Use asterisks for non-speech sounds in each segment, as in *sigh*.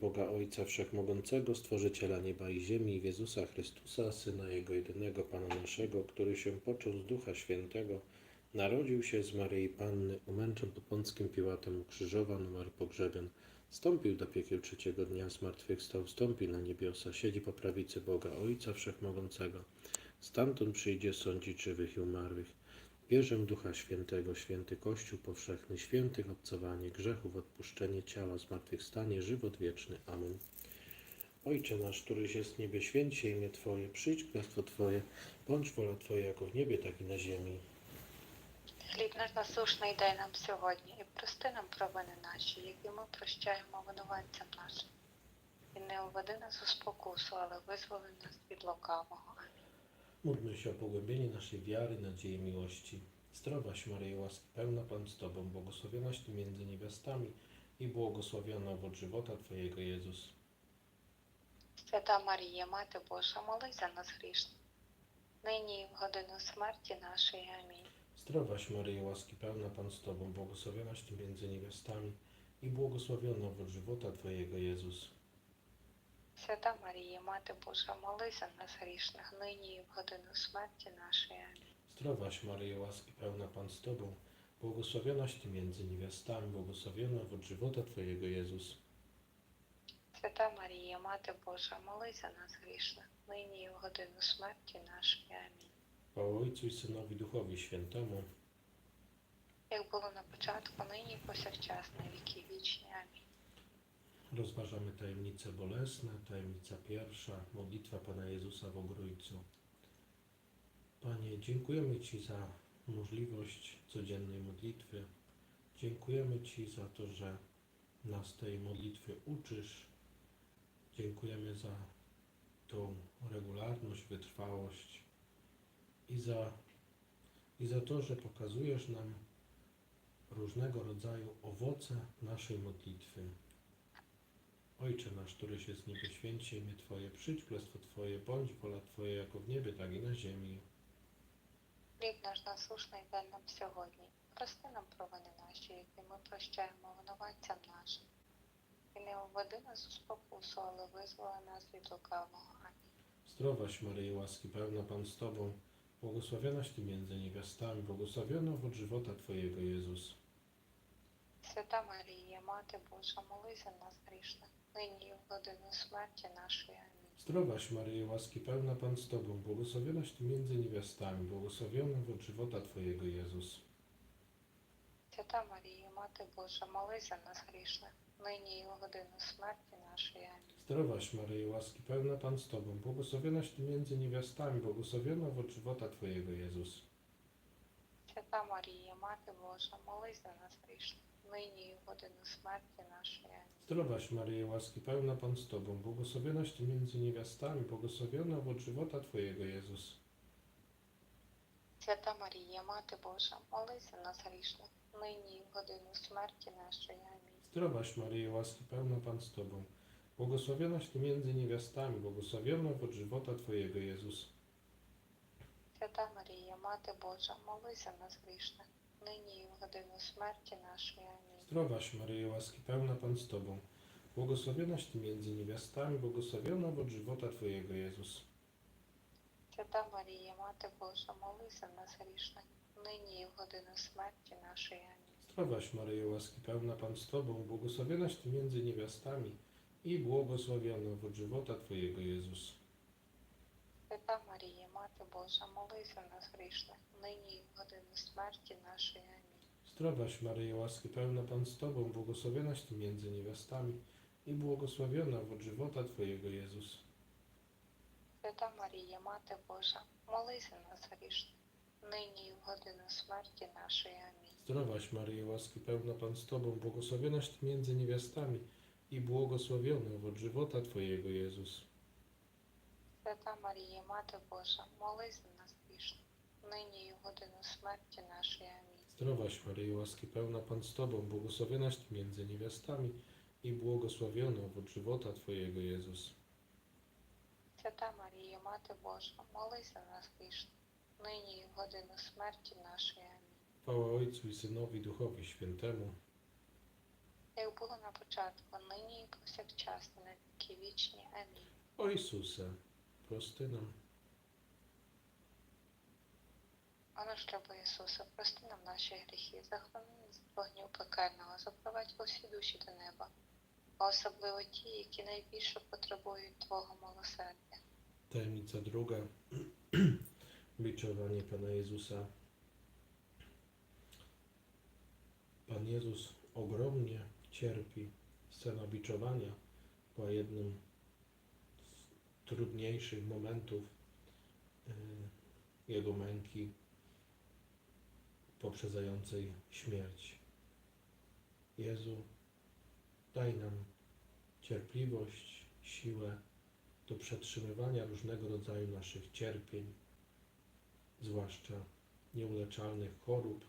Boga Ojca Wszechmogącego, Stworzyciela nieba i ziemi, Jezusa Chrystusa, Syna Jego jedynego, Pana naszego, który się począł z Ducha Świętego, narodził się z Maryi Panny, umęczon pod Pąckim Piłatem, ukrzyżowan, umarł pogrzeben, stąpił do piekieł trzeciego dnia, zmartwychwstał, wstąpił na niebiosa, siedzi po prawicy Boga Ojca Wszechmogącego. Stamtąd przyjdzie sądzić żywych i umarłych. Wierzę w Ducha Świętego, święty Kościół powszechny, świętych odcowanie grzechów, odpuszczenie ciała, zmartwychwstanie, żywot wieczny. Amen. Ojcze nasz, któryś jest w niebie, święć się imię Twoje, przyjdź królestwo Twoje, bądź wola Twoja jako w niebie, tak i na ziemi. Хліб наш насушний дай нам сьогодні і прости нам провини наші, які ми прощаємо винуватцям нашим. І не уведи нас у спокусу, але визволи нас від лукавого. Módlmy się o pogłębienie naszej wiary, nadziei, miłości. Zdrowaś Maryjo, łaski pełna Pan z Tobą, błogosławionaś Ty między niewiastami i błogosławiony owoc żywota Twojego Jezus. Święta Maryja, Maty Boża, módl za nas grzesznych, nyni w godzinę śmierci naszej. Amen. Zdrowaś Maryjo, łaski pełna Pan z Tobą, błogosławionaś Ty między niewiastami i błogosławiony owoc żywota Twojego Jezus. Свята Марія, Мати Божа, молись за нас грішних, нині і в годину смерті нашої. Амінь. Zdrowaś Maryjo, łaski pełna Pan z Tobą, błogosławionaś Ty między niewiastami, błogosławiony owoc żywota Twojego Jezus. Свята Марія, Мати Божа, молись за нас грішних, нині і в годину смерті нашої. Амінь. Chwała Ojcu i Synowi Duchowi Świętemu, Як було на початку, нині і повсякчас, на віки вічні. Амінь. Rozważamy tajemnice bolesne, tajemnica pierwsza, modlitwa Pana Jezusa w Ogrójcu. Panie, dziękujemy Ci za możliwość codziennej modlitwy. Dziękujemy Ci za to, że nas tej modlitwy uczysz. Dziękujemy za tą regularność, wytrwałość i za, i za to, że pokazujesz nam różnego rodzaju owoce naszej modlitwy. Ojcze nasz, któryś jest w niebie, święć się imię Twoje, przyjdź królestwo Twoje, bądź wola Twoja jako w niebie, tak i na ziemi. Хліб наш насушний дай нам сьогодні. Прости нам провини наші, які ми прощаємо винуватцям нашим. І не введи нас у спокусу, але визволи нас від лукавого. Амінь. Zdrowaś Maryjo, łaski pełna Pan z Tobą, błogosławionaś Ty między niewiastami, błogosławiony owoc żywota Twojego Jezus. Свята Марія, Мати Божа, молись за нас грішних, нині і в годину смерті нашої. Амінь. Zdrowaś Maryjo, łaski pełna Pan z Tobą, błogosławionaś Ty między niewiastami, błogosławiony owoc żywota Twojego Jezus. Свята Марія, Мати Божа, молись за нас грішних, нині і в годину смерті нашої. Амінь. Zdrowaś Maryjo, łaski pełna Pan z Tobą, błogosławionaś Ty między niewiastami, błogosławiony owoc żywota Twojego Jezus. Свята Марія, Мати Божа, молись за нас грішних, нині і в годину смерті нашої. Амінь. Zdrowaś Maryjo, łaski pełna Pan z Tobą, błogosławionaś Ty między niewiastami, błogosławiony owoc żywota Twojego Jezus. Свята Марія, Мати Божа, молись за нас грішних, нині і в годину смерті нашої. Амінь. Zdrowaś Maryjo, łaski pełna Pan z Tobą, błogosławionaś Ty między niewiastami, błogosławiony owoc żywota Twojego Jezus. Свята Марія, Мати Божа, молись за нас грішних, нині і в годину смерті нашої. Амінь. Zdrowaś Maryjo, łaski pełna Pan z Tobą, błogosławionaś Ty między niewiastami, błogosławiony owoc żywota Twojego Jezus. Свята Марія, Мати Божа, молись за нас грішних, нині і в годину смерті нашої. Амінь. Zdrowaś Maryjo, łaski pełna Pan z Tobą, błogosławionaś Ty między niewiastami i błogosławiony owoc żywota Twojego Jezus. Свята Марія, Мати Божа, молись за нас грішних, нині і в годину смерті нашої. Амінь. Zdrowaś Maryjo, łaski pełna Pan z Tobą, błogosławionaś Ty między niewiastami i błogosławiony owoc żywota Twojego Jezus. Свята Марія, Мати Божа, молись за нас грішних, нині і в годину смерті нашої. Амінь. Zdrowaś Maryjo, łaski pełna Pan z Tobą, błogosławionaś Ty między niewiastami i błogosławiony owoc żywota Twojego Jezus. Свята Марія, Мати Божа, молись за нас грішних, нині і в годину смерті нашої. Амінь. Zdrowaś Maryjo, łaski pełna Pan z Tobą, błogosławionaś Ty między niewiastami i błogosławiony owoc żywota Twojego Jezus. Свята Марія, Мати Божа, молись за нас грішних, нині і в годину смерті нашої. Амінь. Chwała Ojcu i Synowi Duchowi Świętemu, як було на початку, нині і повсякчас, і на віки вічні. Амінь. O Ісусе, Прости нам, О наш любий Ісусе, прости нам наші гріхи, захорони нас від вогню пекельного, запровадь усі душі до неба, а особливо ті, які найбільше потребують Твого милосердя. tajemnica druga, biczowanie Pana Jezusa. Pan Jezus ogromnie cierpi. Scena biczowania była jednym trudniejszych momentów y, Jego męki poprzedzającej śmierć. Jezu, daj nam cierpliwość, siłę do przetrzymywania różnego rodzaju naszych cierpień, zwłaszcza nieuleczalnych chorób,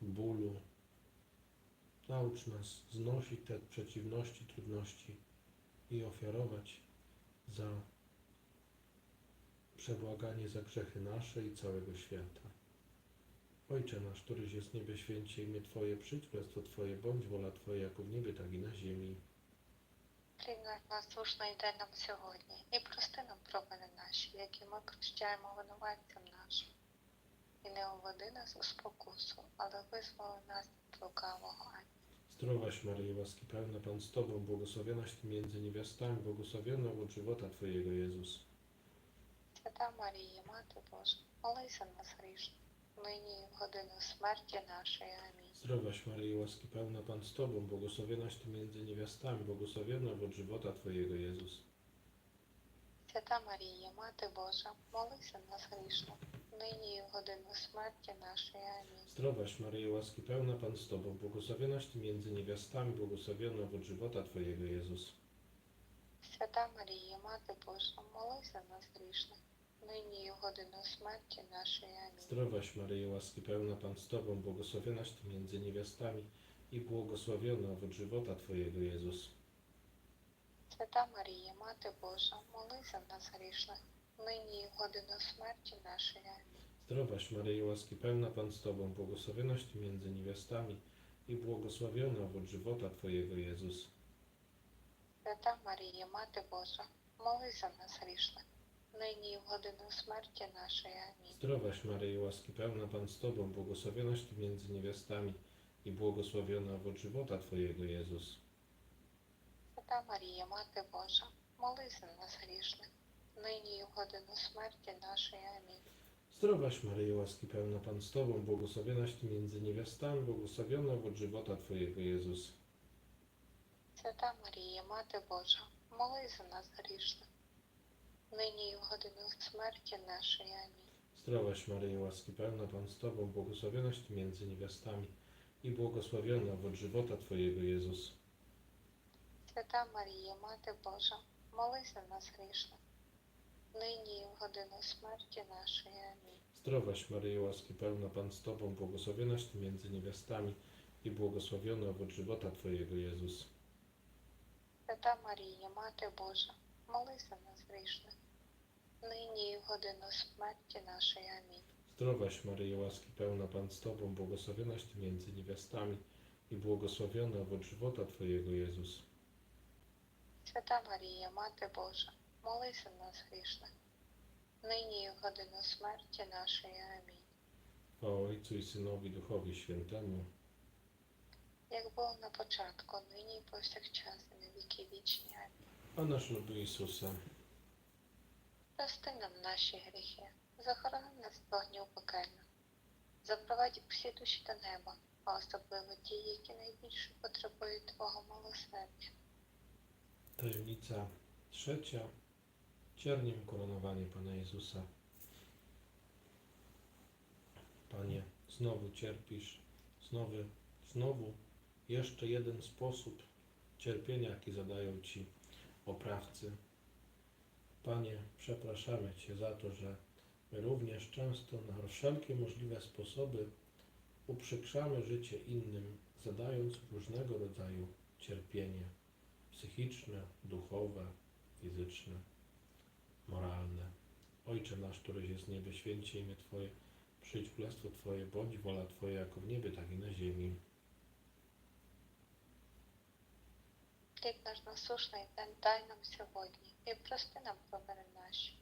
bólu. Naucz nas znosić te przeciwności, trudności i ofiarować za przebłaganie za grzechy nasze i całego świata. Ojcze nasz, któryś jest w niebie, święcie imię Twoje, przyjdź królestwo Twoje, bądź wola Twoja, jako w niebie, tak i na ziemi. Хліб наш насушний дай нам сьогодні, і прости нам провини наші, які ми прощаємо винуватцям нашим. І не уведи нас у спокусу, але визволи нас від лукавого. Амінь. Zdrowaś Maryjo, łaski pełna Pan z Tobą, błogosławionaś Ty między niewiastami, błogosławiony owoc żywota Twojego Jezus. Свята Марія, Мати Божа, молися нас грішно, нині і в годину смерті нашої. Амінь. Zdrowaś Maryjo, łaski pełna Pan z Tobą, błogosławionaś Ty między niewiastami, błogosławiony owoc żywota Twojego Jezus. Свята Марія, Мати Божа, молися нас грішно, нині і в годину смерті нашої. Амінь. Zdrowaś Maryjo, łaski pełna Pan z Tobą, błogosławionaś Ty między niewiastami, błogosławiony owoc żywota Twojego Jezus. Свята Марія, Мати Божа, молися нас грішно, нині і в годину смерті нашої. Амінь. Zdrowaś Maryjo, łaski pełna Pan z Tobą, błogosławionaś Ty między niewiastami i błogosławiony owoc żywota Twojego Jezus. Свята Марія, Мати Божа, молися нас грішних, нині і в годину смерті нашої. Амінь. Zdrowaś Maryjo, łaski pełna Pan z Tobą, błogosławionaś Ty między niewiastami i błogosławiony owoc żywota Twojego Jezus. Свята Марія, Мати Божа, молися нас грішних, нині і в годину смерті нашої. Амінь. Zdrowaś Maryjo, łaski pełna Pan z Tobą, błogosławionaś Ty między niewiastami i błogosławiony owoc żywota Twojego Jezus. Свята Марія, Мати Божа, молися нас грішних, нині і в годину смерті нашої. Амінь. Zdrowaś Maryjo, łaski pełna Pan z Tobą, błogosławionaś Ty między niewiastami, błogosławiony owoc żywota Twojego Jezus. Свята Марія, Мати Божа, молися нас грішних, нині і в годину смерті нашої. Амінь. Zdrowaś Maryjo, łaski pełna Pan z Tobą, błogosławionaś Ty między niewiastami i błogosławiony owoc żywota Twojego Jezus. Свята Марія, Мати Божа, молися нас грішних, нині і в годину смерті нашої. Амінь. Zdrowaś Maryjo, łaski pełna Pan z Tobą, błogosławionaś Ty między niewiastami i błogosławiony owoc żywota Twojego Jezus. Свята Марія, Мати Божа, молися нас грішних, нині і в годину смерті нашої. Амінь. Zdrowaś Maryjo, łaski pełna Pan z Tobą, błogosławionaś Ty między niewiastami i błogosławiony owoc żywota Twojego Jezus. Свята Марія, Мати Божа, молися нас грішних, нині і в годину смерті нашої. Амінь. Chwała Ojcu i Synowi, Duchowi Świętemu. Як було на початку, нині і повсякчас, і на віки вічні. Амінь. A nasz Ісуса, Прости нам наші гріхи, захорони нас від вогню пекельного, запровадь усі душі до неба, а особливо ті, які найбільше потребують Твого милосердя. tajemnica trzecia, cierniem koronowanie Pana Jezusa. Panie, znowu cierpisz, znowu, znowu jeszcze jeden sposób cierpienia, jaki zadają Ci oprawcy. Panie, przepraszamy Cię za to, że my również często na wszelkie możliwe sposoby uprzykrzamy życie innym, zadając różnego rodzaju cierpienie psychiczne, duchowe, fizyczne, moralne. Ojcze nasz, któryś jest w niebie, święcie imię Twoje, przyjdź królestwo Twoje, bądź wola Twoja jako w niebie, tak i na ziemi. Хліб наш насушний день дай нам сьогодні і прости нам провини наші,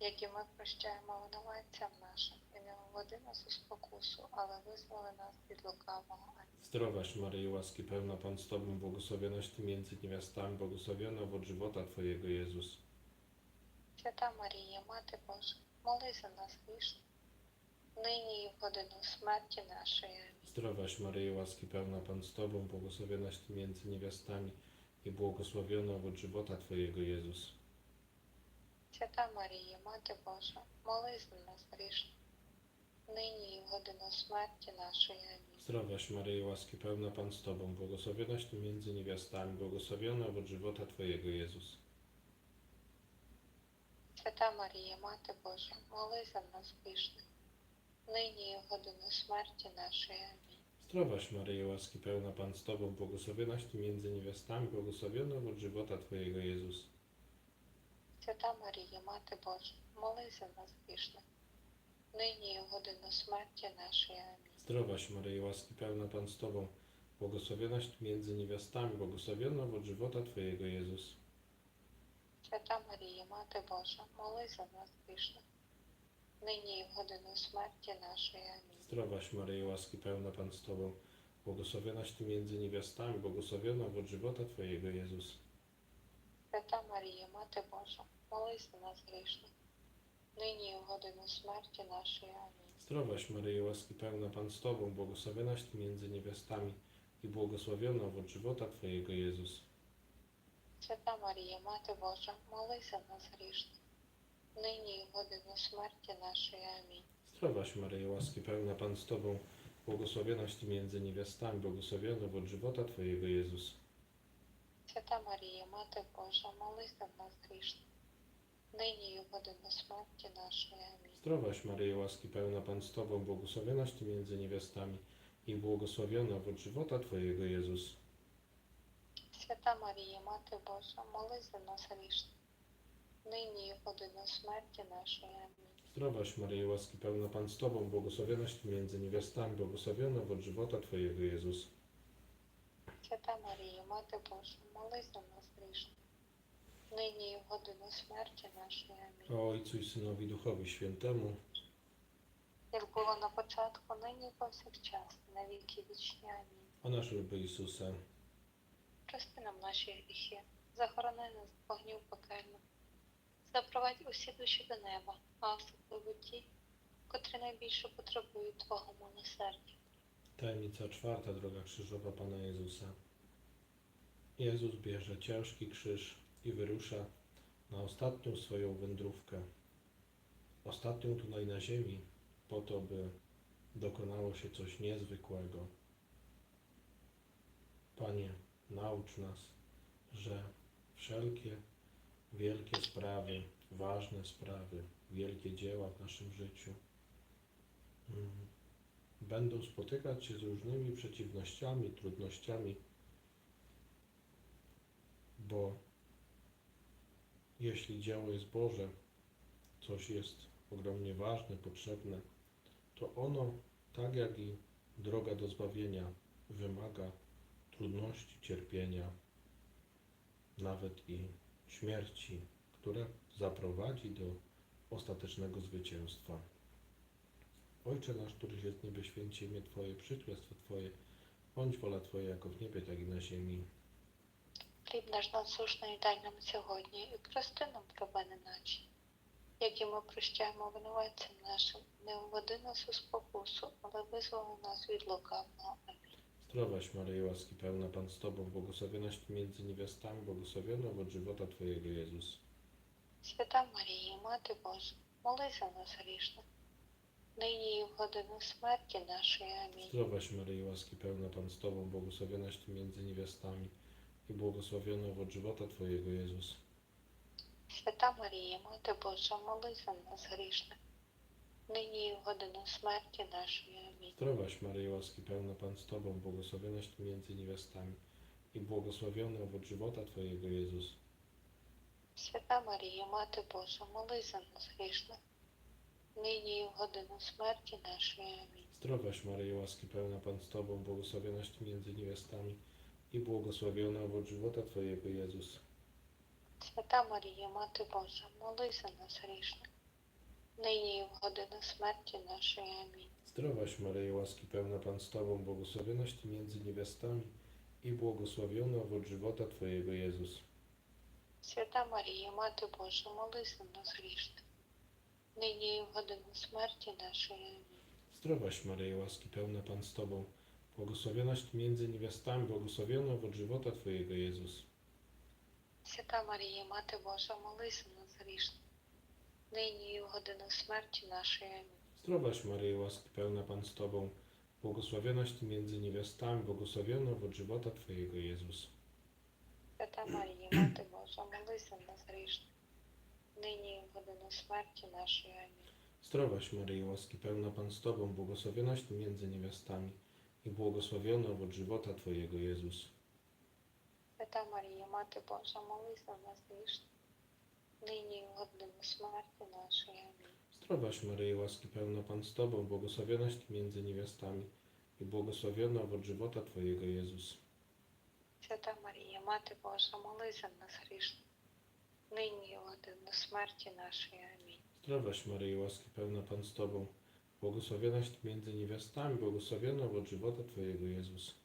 які ми прощаємо винуватцям нашим, і не вводи нас у спокусу, але визволи нас від лукавого. Амінь. Zdrowaś Maryjo, łaski pełna Pan z Tobą, błogosławionaś Ty między niewiastami, błogosławiona owoc żywota Twojego Jezus. Свята Марія, Мати Божа, моли за нас грішних, нині і в годину смерті нашої. Амінь. Zdrowaś Maryjo, łaski pełna Pan z Tobą, błogosławionaś Ty między niewiastami i błogosławiona owoc żywota Twojego Jezus. Свята Марія, Мати Божа, моли за нас грішних, нині і в годину смерті нашої. Амінь. Zdrowaś Maryjo, łaski pełna Pan z Tobą, błogosławionaś Ty między niewiastami, błogosławiona owoc żywota Twojego Jezus. Свята Марія, Мати Божа, моли за нас грішних, нині і в годину смерті нашої. Амінь. Zdrowaś Maryjo, łaski pełna Pan z Tobą, błogosławionaś Ty między niewiastami, błogosławiona owoc żywota Twojego Jezus. Свята Марія, Мати Божа, моли за нас грішних, нині і в годину смерті нашої. Амінь. Zdrowaś Maryjo, łaski pełna Pan z Tobą, błogosławionaś Ty między niewiastami, błogosławiona owoc żywota Twojego Jezus. Свята Марія, Мати Божа, моли за нас грішних, нині і в годину смерті нашої. Амінь. Zdrowaś Maryjo, łaski pełna Pan z Tobą, błogosławionaś Ty między niewiastami, błogosławiona owoc żywota Twojego Jezus. Свята Марія, Мати Божа, моли за нас грішних, нині і в годину смерті нашої. Амінь. Zdrowaś Maryjo, łaski pełna Pan z Tobą, błogosławionaś Ty między niewiastami i błogosławiona owoc żywota Twojego Jezus. Свята Марія, Мати Божа, моли за нас грішних, нині і в годину смерті нашої. Амінь. Zdrowaś Maryjo, łaski pełna Pan z Tobą, błogosławionaś Ty między niewiastami, błogosławiona owoc żywota Twojego Jezus. Свята Марія, Мати Божа, моли за нас грішних, нині і в годину смерті нашої. Амінь. Zdrowaś Maryjo, łaski pełna Pan z Tobą, błogosławionaś Ty między niewiastami i błogosławiona owoc żywota Twojego Jezus. Свята Марія, Мати Божа, моли за нас грішних, нині і в годину смерті нашої. Амінь. Zdrowaś Maryjo, łaski pełna Pan z Tobą, błogosławionaś Ty między niewiastami, błogosławiona owoc żywota Twojego Jezus. Свята Марія, Мати Божа, моли за нас грішних, нині і в годину смерті нашої. Амінь. O Ojcu i Synowi Duchowi Świętemu, Як було на початку, нині і повсякчас, на віки вічні. Амінь. o nasz Любий Ісусе, Прости нам наші гріхи, захорони нас з вогню пекельних, запровадь усі душі до неба, а особливо ті, котрі найбільше потребують Твого милосердя. tajemnica czwarta, droga krzyżowa Pana Jezusa. Jezus bierze ciężki krzyż i wyrusza na ostatnią swoją wędrówkę. Ostatnią tutaj na ziemi, po to, by dokonało się coś niezwykłego. Panie, naucz nas, że wszelkie wielkie sprawy, ważne sprawy, wielkie dzieła w naszym życiu mm, będą spotykać się z różnymi przeciwnościami, trudnościami, bo jeśli dzieło jest Boże, coś jest ogromnie ważne, potrzebne, to ono, tak jak i droga do zbawienia, wymaga trudności, cierpienia, nawet i śmierci, która zaprowadzi do ostatecznego zwycięstwa. Ojcze nasz, któryś jest w niebie, święć się imię Twoje, przyjdź królestwo Twoje, bądź wola Twoja jako w niebie, tak i na ziemi. Хліб наш насушний дай нам сьогодні і прости нам провини наші, які ми прощаємо винуватцям нашим, не вводи нас у спокусу, але визволи нас від лукавого. Амінь. Zdrowaś Maryjo, łaski pełna Pan z Tobą, błogosławionaś Ty między niewiastami, błogosławiona owoc żywota Twojego Jezus. Свята Марія, Мати Божа, моли за нас грішних, нині і в годину смерті нашої. Амінь. Zdrowaś Maryjo, łaski pełna Pan z Tobą, błogosławionaś Ty między niewiastami i błogosławiona owoc żywota Twojego Jezus. Свята Марія, Мати Божа, моли за нас грішних, nyní i w godzinę śmierci naszej. Amen. Zdrowaś Maryjo, łaski pełna Pan z Tobą, błogosławionaś Ty między niewiastami i błogosławiony owoc żywota Twojego Jezus. Święta Maryjo, Maty Boża, módl za nas grzesznych, nyní no i w godzinę śmierci naszej. Amen. Zdrowaś Maryjo, łaski pełna Pan z Tobą, błogosławionaś Ty między niewiastami i błogosławiony owoc żywota Twojego Jezus. Święta Maryjo, Maty Boża, módl za nas grzesznych, nyní i uhody na śmierci naszej. Amen. Zdrowaś Maryjo, łaski pełna Pan z Tobą, błogosławionaś Ty między niewiastami i błogosławiony owoc żywota Twojego Jezus. Święta Maryjo, Matko Boża, módl się za nas grzesznych, nyní i uhody na śmierci naszej. Amen. Zdrowaś Maryjo, łaski pełna Pan z Tobą, błogosławionaś Ty między niewiastami, błogosławiony owoc żywota Twojego Jezus. Święta Maryjo, Matko Boża, módl się za nas grzesznych, nyní i w śmierci naszej. Zdrowaś Maryjo, łaski pełna Pan z Tobą, błogosławionaś Ty między niewiastami, błogosławiony owoc żywota Twojego Jezus. Święta Maryjo, Matko Boża, módl się nas grzesznych, nyní no i w śmierci naszej. Amen. Zdrowaś Maryjo, łaski pełna Pan z Tobą, błogosławionaś Ty między niewiastami i błogosławiony owoc żywota Twojego Jezus. Święta Maryjo, Matko Boża, módl się nas grzesznych, nyni i godnym śmierci naszej. Amen. Zdrowaś Maryjo, łaski pełna Pan z Tobą, błogosławionaś Ty między niewiastami i błogosławiony owoc żywota Twojego Jezus. Święta Maryja, Mati Boża, módl za nas grzesznych, nyni i godzinę śmierci naszej. Amen. Zdrowaś Maryjo, łaski pełna Pan z Tobą, błogosławionaś Ty między niewiastami, błogosławiony owoc żywota Twojego Jezus.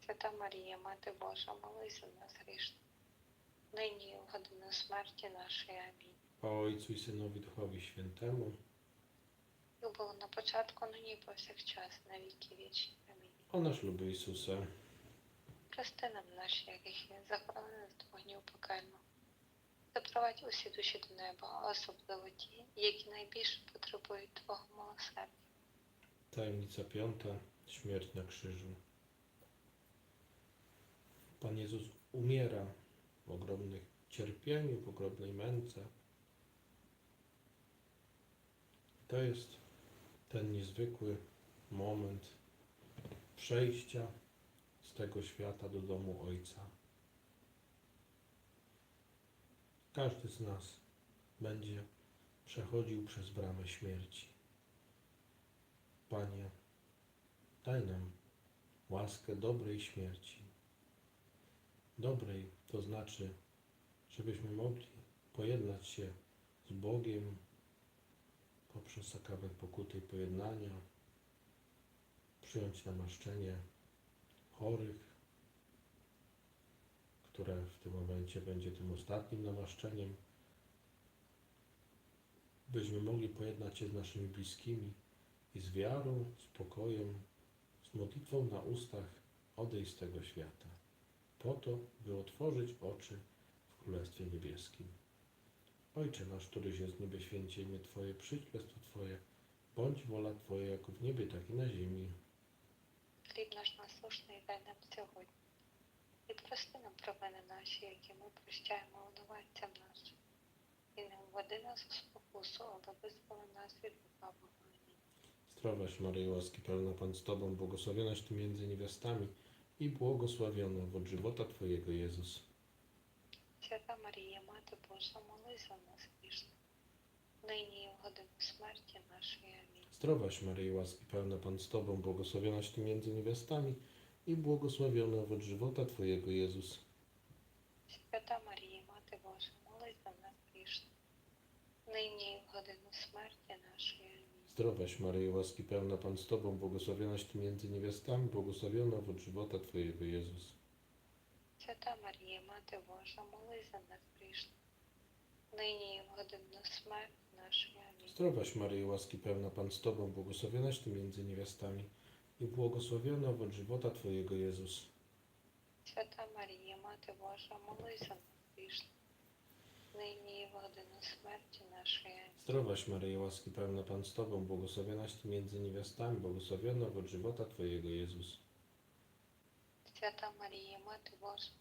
Święta Maryja, Mati Boża, módl za nas grzesznych, грішних, нині і в годину смерті нашої. Амінь. O Ojcu i Synowi Duchowi Świętemu, І було на початку, нині і повсякчас, на віки вічні. Амінь. o nasz luby Isusa, Прости нам наші гріхи, захорони нас від вогню пекельного. Запровадь усі душі до неба, особливо ті, які найбільше потребують Твого милосердя. tajemnica piąta, śmierć na krzyżu. Pan Jezus umiera w ogromnym cierpieniu, w ogromnej męce. To jest ten niezwykły moment przejścia z tego świata do domu Ojca. Każdy z nas będzie przechodził przez bramę śmierci. Panie, daj nam łaskę dobrej śmierci. Dobrej to znaczy, żebyśmy mogli pojednać się z Bogiem poprzez sakrament pokuty i pojednania, przyjąć namaszczenie chorych, które w tym momencie będzie tym ostatnim namaszczeniem, byśmy mogli pojednać się z naszymi bliskimi i z wiarą, spokojem, z modlitwą na ustach odejść z tego świata, po to, by otworzyć oczy w Królestwie Niebieskim. Ojcze nasz, któryś jest w niebie, święcie imię Twoje, przyjdź królestwo Twoje, bądź wola Twoja, jako w niebie, tak i na ziemi. Хліб наш насушний дай нам сьогодні. І прости нам провини наші, які ми прощаємо винуватцям нашим. І не введи нас у спокусу, але визволи нас від лукавого. Амінь. Zdrowaś Maryjo, łaski pełna Pan z Tobą, błogosławionaś Ty między niewiastami i błogosławiony owoc żywota Twojego, Jezus. Święta Maryja, Matko Boża, módl za nas grzesznych, nyní i w godzinę śmierci naszej. Amen. Zdrowaś Maryjo, łaski pełna Pan z Tobą, błogosławionaś Ty między niewiastami i błogosławiony owoc żywota Twojego, Jezus. Święta Maryja, Matko Boża, módl za nas grzesznych, nyní i w godzinę śmierci naszej. Амінь. Zdrowaś Maryjo, łaski pełna Pan z Tobą, błogosławionaś Ty między niewiastami, błogosławiony owoc żywota Twojego, Jezus. Свята Марія, Мати Божа, молись за нас грішних, нині і в годину смерті нашої. Амінь. Zdrowaś Maryjo, łaski pełna Pan z Tobą, błogosławionaś Ty między niewiastami i błogosławiony owoc żywota Twojego, Jezus. Свята Марія, Мати Божа, молись за нас грішних, нині і в годину смерті нашої. Амінь. Zdrowaś Maryjo, łaski pełna Pan z Tobą, błogosławionaś Ty między niewiastami, błogosławiony owoc żywota Twojego, Jezus. Свята Марія, Мати Божа,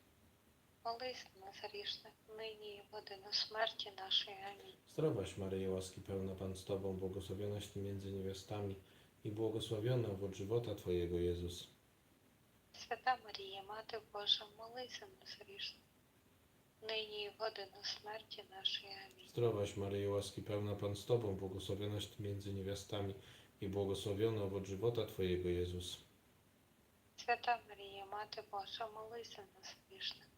молись за нас грішних, нині і в годину смерті нашої. Амінь. Zdrowaś Maryjo, łaski pełna Pan z Tobą, błogosławionaś Ty między niewiastami i błogosławiony owoc żywota Twojego, Jezus. Свята Марія, Мати Божа, молись за нас грішних, нині і в годину смерті нашої. Амінь. Zdrowaś Maryjo, łaski pełna Pan z Tobą, błogosławionaś Ty między niewiastami i błogosławiony owoc żywota Twojego, Jezus. Свята Марія, Мати Божа, молися за нас грішних,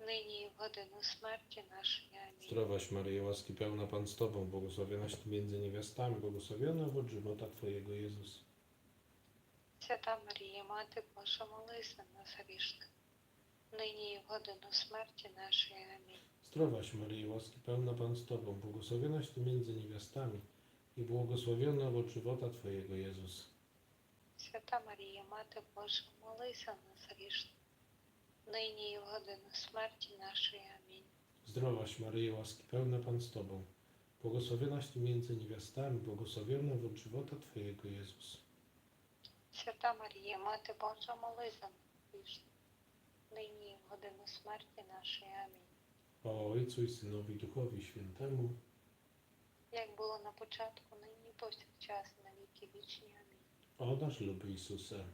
нині і в годину смерті нашої. Амінь. Zdrowaś Maryjo, łaski pełna Pan z Tobą, błogosławionaś Ty między niewiastami, błogosławiona owoc żywota Twojego Jezus. Свята Марія, Мати Божа, молися за нас грішних, нині і в годину смерті нашої. Амінь. Zdrowaś Maryjo, łaski pełna Pan z Tobą, błogosławionaś Ty między niewiastami i błogosławiony owoc żywota Twojego Jezus. Свята Марія, Мати Божа, молися за нас грішних, нині і в годину смерті нашої. Амінь. Zdrowaś Maryjo, łaski pełna Pan z Tobą, błogosławionaś Ty między niewiastami, błogosławiony owoc żywota Twojego Jezus. Свята Марія, Мати Божа, молися за нас грішних, нині і в годину смерті нашої. Амінь. Ojcu i Synowi i Duchowi Świętemu, Як було на початку, нині і повсякчас, на віки вічні. Амінь. o nasz luby Isuсе,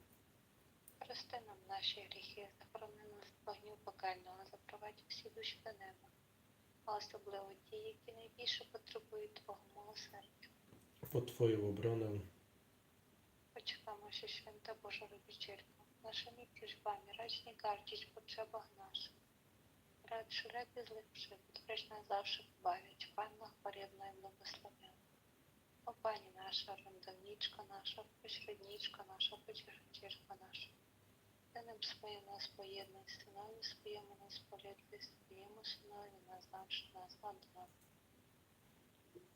Прости нам наші гріхи, захорони нас вогню пекельного, запровадь всі душі до неба, а особливо ті, які найбільше потребують Твого милосердя. pod Twoją być chwała się święta Boża Rodzicielko, naszymi prośbami racz nie gardzić w potrzebach naszych. Racz lepiej złych przygód, weź nas zawsze pobawić, Panno chwalebna i błogosławiona. O Pani nasza, rędowniczko nasza, pośredniczko nasza, pocieszycielko nasza. Synem swoim nas pojednaj, synowi swojemu nas poledwy, swojemu synowi nas zawsze nas oddam.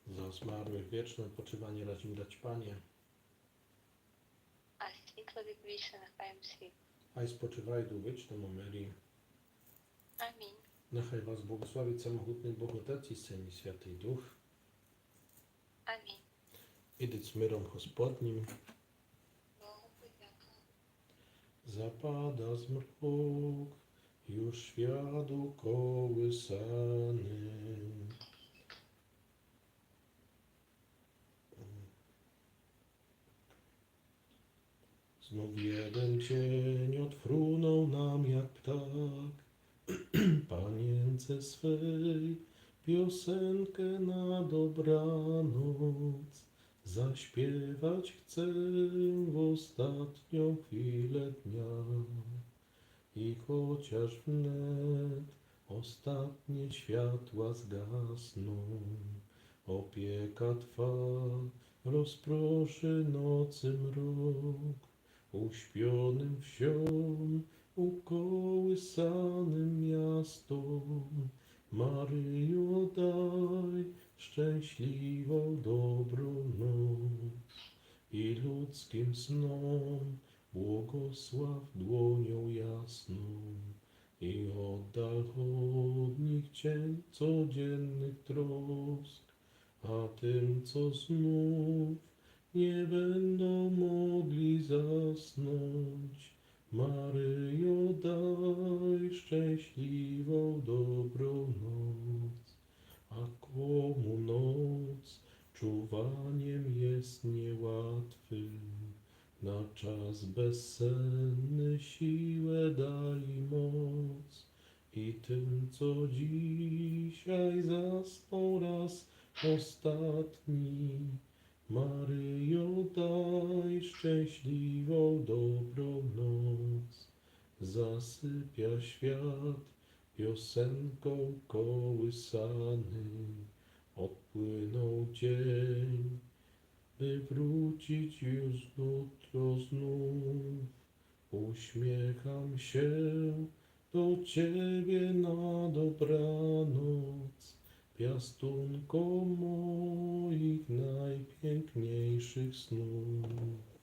Za zmarłych wieczne poczywanie racz mi dać Panie. чоловік вічно, нехай їм світ. Хай спочивають у вічному мирі. Амінь. Нехай вас благословить самогутний Бог Отець і Син і Святий Дух. Амінь. Ідіть з миром Господнім. Запада змрок, юж в'яду колисаним. Znów jeden cień odfrunął nam jak ptak, *clears throat* panience swej piosenkę na dobranoc. Zaśpiewać chcę w ostatnią chwilę dnia i chociaż wnet ostatnie światła zgasną, opieka Twa rozproszy nocy mrok, uśpionym wsią, ukołysanym miastom. Maryjo, daj szczęśliwą dobrą noc i ludzkim snom błogosław dłonią jasną i oddal od nich cień codziennych trosk, a tym, co znów nie będą mogli zasnąć, Maryjo, daj szczęśliwą dobrą noc, a komu noc czuwaniem jest niełatwy, na czas bezsenny siłę daj moc. I tym, co dzisiaj zaspał raz ostatni, Maryjo, daj szczęśliwą dobrą noc. Zasypia świat piosenką kołysany. Odpłynął dzień, by wrócić już jutro znów. Uśmiecham się do Ciebie na dobranoc piastunko moich najpiękniejszych snów.